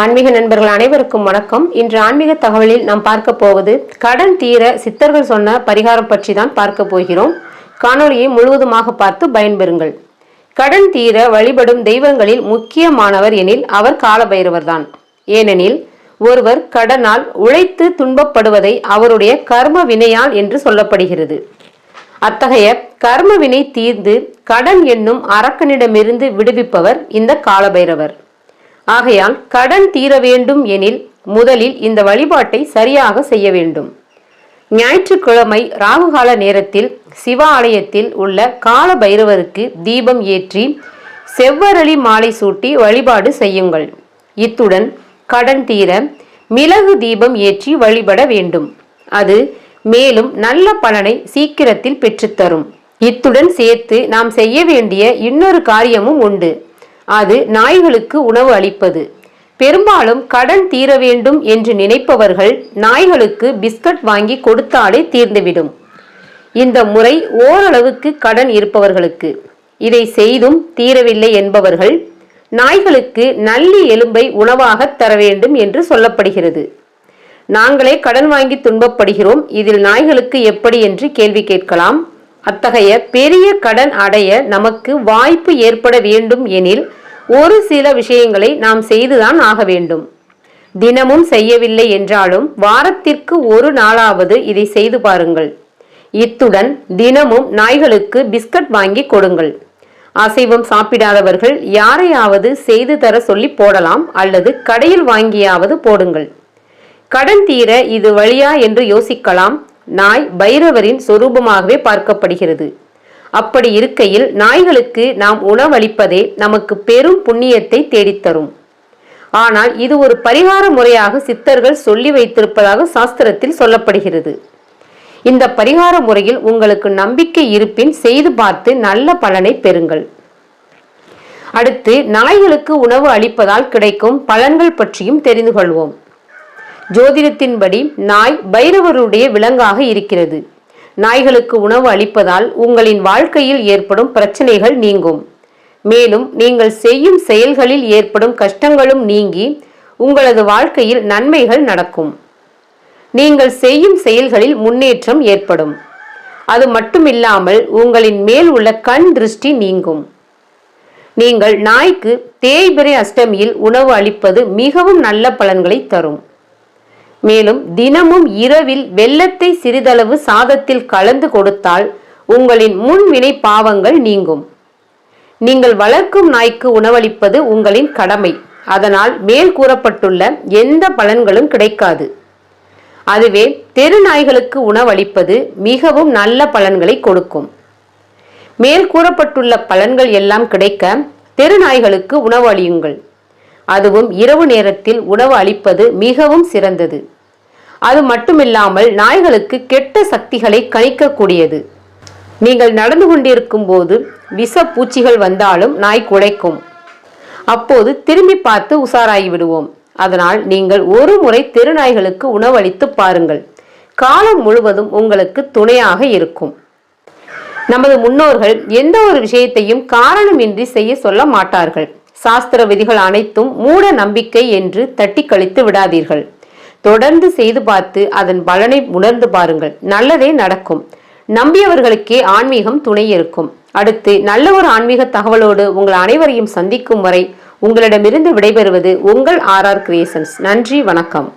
ஆன்மீக நண்பர்கள் அனைவருக்கும் வணக்கம். இன்று ஆன்மீக தகவலில் நாம் பார்க்க போவது கடன் தீர சித்தர்கள் சொன்ன பரிகாரம் பற்றி தான் பார்க்க போகிறோம். காணொளியை முழுவதுமாக பார்த்து பயன்பெறுங்கள். கடன் தீர வழிபடும் தெய்வங்களில் முக்கியமானவர் எனில் அவர் காலபைரவர்தான். ஏனெனில் ஒருவர் கடனால் உழைத்து துன்பப்படுவதை அவருடைய கர்ம வினையால் என்று சொல்லப்படுகிறது. அத்தகைய கர்ம வினை தீர்ந்து கடன் என்னும் அரக்கனிடமிருந்து விடுவிப்பவர் இந்த காலபைரவர். ஆகையால் கடன் தீர வேண்டும் எனில் முதலில் இந்த வழிபாட்டை சரியாக செய்ய வேண்டும். ஞாயிற்றுக்கிழமை ராகுகால நேரத்தில் சிவ ஆலயத்தில் உள்ள கால பைரவருக்கு தீபம் ஏற்றி செவ்வரளி மாலை சூட்டி வழிபாடு செய்யுங்கள். இத்துடன் கடன் தீர மிளகு தீபம் ஏற்றி வழிபட வேண்டும். அது மேலும் நல்ல பலனை சீக்கிரத்தில் பெற்றுத்தரும். இத்துடன் சேர்த்து நாம் செய்ய வேண்டிய இன்னொரு காரியமும் உண்டு. அது நாய்களுக்கு உணவு அளிப்பது. பெரும்பாலும் கடன் தீர வேண்டும் என்று நினைப்பவர்கள் நாய்களுக்கு பிஸ்கட் வாங்கி கொடுத்தாலே தீர்ந்துவிடும். இந்த முறை ஓரளவுக்கு கடன் இருப்பவர்களுக்கு. இதை செய்தும் தீரவில்லை என்பவர்கள் நாய்களுக்கு நல்லி எலும்பை உணவாக தர வேண்டும் என்று சொல்லப்படுகிறது. நாங்களே கடன் வாங்கி துன்பப்படுகிறோம். இதில் நாய்களுக்கு எப்படி என்று கேள்வி கேட்கலாம். அத்தகைய பெரிய கடன் அடைய நமக்கு வாய்ப்பு ஏற்பட வேண்டும் எனில் ஒரு சில விஷயங்களை நாம் செய்துதான் ஆக வேண்டும். தினமும் செய்யவில்லை என்றாலும் வாரத்திற்கு ஒரு நாளாவது இதை செய்து பாருங்கள். இத்துடன் தினமும் நாய்களுக்கு பிஸ்கட் வாங்கி கொடுங்கள். அசைவம் சாப்பிடாதவர்கள் யாரையாவது செய்து தர சொல்லி போடலாம் அல்லது கடையில் வாங்கியாவது போடுங்கள். கடன் தீர இது வழியா என்று யோசிக்கலாம். நாய் பைரவரின் சொரூபமாகவே பார்க்கப்படுகிறது. அப்படி இருக்கையில் நாய்களுக்கு நாம் உணவளிப்பதே நமக்கு பெரும் புண்ணியத்தை தேடித்தரும். ஆனால் இது ஒரு பரிகார முறையாக சித்தர்கள் சொல்லி வைத்திருப்பதாக சாஸ்திரத்தில் சொல்லப்படுகிறது. இந்த பரிகார முறையில் உங்களுக்கு நம்பிக்கை இருப்பின் செய்து பார்த்து நல்ல பலனை பெறுங்கள். அடுத்து நாய்களுக்கு உணவு அளிப்பதால் கிடைக்கும் பலன்கள் பற்றியும் தெரிந்து கொள்வோம். ஜோதிடத்தின்படி நாய் பைரவருடைய விலங்காக இருக்கிறது. நாய்களுக்கு உணவு அளிப்பதால் உங்களின் வாழ்க்கையில் ஏற்படும் பிரச்சனைகள் நீங்கும். மேலும் நீங்கள் செய்யும் செயல்களில் ஏற்படும் கஷ்டங்களும் நீங்கி உங்களது வாழ்க்கையில் நன்மைகள் நடக்கும். நீங்கள் செய்யும் செயல்களில் முன்னேற்றம் ஏற்படும். அது மட்டுமில்லாமல் உங்களின் மேல் உள்ள கண் திருஷ்டி நீங்கும். நீங்கள் நாய்க்கு தேய்பிரை அஷ்டமியில் உணவு அளிப்பது மிகவும் நல்ல பலன்களை தரும். மேலும் தினமும் இரவில் வெள்ளத்தை சிறிதளவு சாதத்தில் கலந்து கொடுத்தால் உங்களின் முன்வினை பாவங்கள் நீங்கும். நீங்கள் வளர்க்கும் நாய்க்கு உணவளிப்பது உங்களின் கடமை. அதனால் மேல் கூறப்பட்டுள்ள எந்த பலன்களும் கிடைக்காது. அதுவே தெரு நாய்களுக்கு உணவளிப்பது மிகவும் நல்ல பலன்களை கொடுக்கும். மேல் கூறப்பட்டுள்ள பலன்கள் எல்லாம் கிடைக்க தெரு நாய்களுக்கு உணவு அளியுங்கள். அதுவும் இரவு நேரத்தில் உணவு அளிப்பது மிகவும் சிறந்தது. அது மட்டுமில்லாமல் நாய்களுக்கு கெட்ட சக்திகளை கணிக்கக்கூடியது. நீங்கள் நடந்து கொண்டிருக்கும் போது விஷ பூச்சிகள் வந்தாலும் நாய் குலைக்கும். அப்போது திரும்பி பார்த்து உசாராகி விடுவோம். அதனால் நீங்கள் ஒரு முறை தெருநாய்களுக்கு உணவளித்து பாருங்கள். காலம் முழுவதும் உங்களுக்கு துணையாக இருக்கும். நமது முன்னோர்கள் எந்த ஒரு விஷயத்தையும் காரணமின்றி செய்ய சொல்ல மாட்டார்கள். சாஸ்திர விதிகள் அனைத்தும் மூட நம்பிக்கை என்று தட்டி கழித்து விடாதீர்கள். தொடர்ந்து செய்து பார்த்து அதன் பலனை உணர்ந்து பாருங்கள். நல்லதே நடக்கும். நம்பியவர்களுக்கே ஆன்மீகம் துணை இருக்கும். அடுத்து நல்ல ஒரு ஆன்மீக தகவலோடு உங்கள் அனைவரையும் சந்திக்கும் வரை உங்களிடமிருந்து விடைபெறுவது உங்கள் ஆர் ஆர் கிரியேஷன்ஸ். நன்றி வணக்கம்.